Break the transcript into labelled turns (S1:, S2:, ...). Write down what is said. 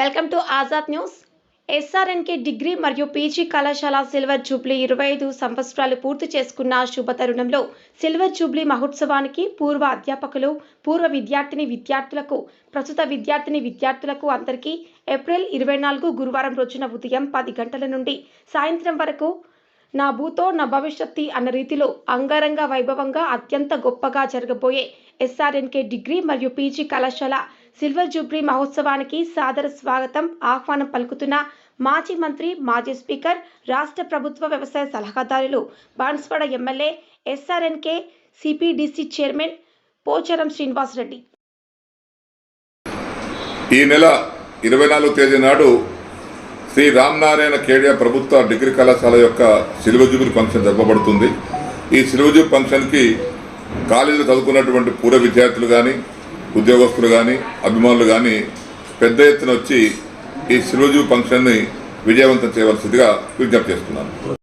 S1: Welcome to Azad news. SRNK degree మరియు PG కళాశాల silver jubilee ఇరవై ఐదు సంవత్సరాలు పూర్తి చేసుకున్న శుభతరుణంలో సిల్వర్ జూబ్లీ మహోత్సవానికి పూర్వ అధ్యాపకులు పూర్వ విద్యార్థిని విద్యార్థులకు ప్రస్తుత విద్యార్థిని విద్యార్థులకు అందరికీ ఏప్రిల్ ఇరవై నాలుగు గురువారం రోజున ఉదయం పది గంటల నుండి సాయంత్రం వరకు నా భూతో నా భవిష్యత్తి అన్న రీతిలో అంగరంగ వైభవంగా అత్యంత గొప్పగా జరగబోయే ఎస్ఆర్ఎన్కే డిగ్రీ మరియు పీజీ కళాశాల సిల్వర్ జూబ్లీ మహోత్సవానికి సాదర స్వాగతం ఆహ్వానం పలుకుతున్న మాజీ మంత్రి మాజీ స్పీకర్ రాష్ట్ర ప్రభుత్వ వ్యవసాయ సలహాదారులు Banswada MLA SRNK CPDC chairman Pocharam Srinivas Reddy.
S2: ఈ నెల ఇరవై నాలుగు తేదీ నాడు శ్రీ రామనారాయణ కేడియా ప్రభుత్వ డిగ్రీ కళాశాల యొక్క సిలువజూబిలి ఫంక్షన్ జరపబడుతుంది. ఈ సిలువజూబి ఫంక్షన్కి కాలేజీలో చదువుకున్నటువంటి పూర్వ విద్యార్థులు కానీ ఉద్యోగస్తులు కానీ అభిమానులు కానీ పెద్ద ఎత్తున వచ్చి ఈ సిలువజూబి ఫంక్షన్ని విజయవంతం చేయవలసిందిగా విజ్ఞప్తి చేస్తున్నాను.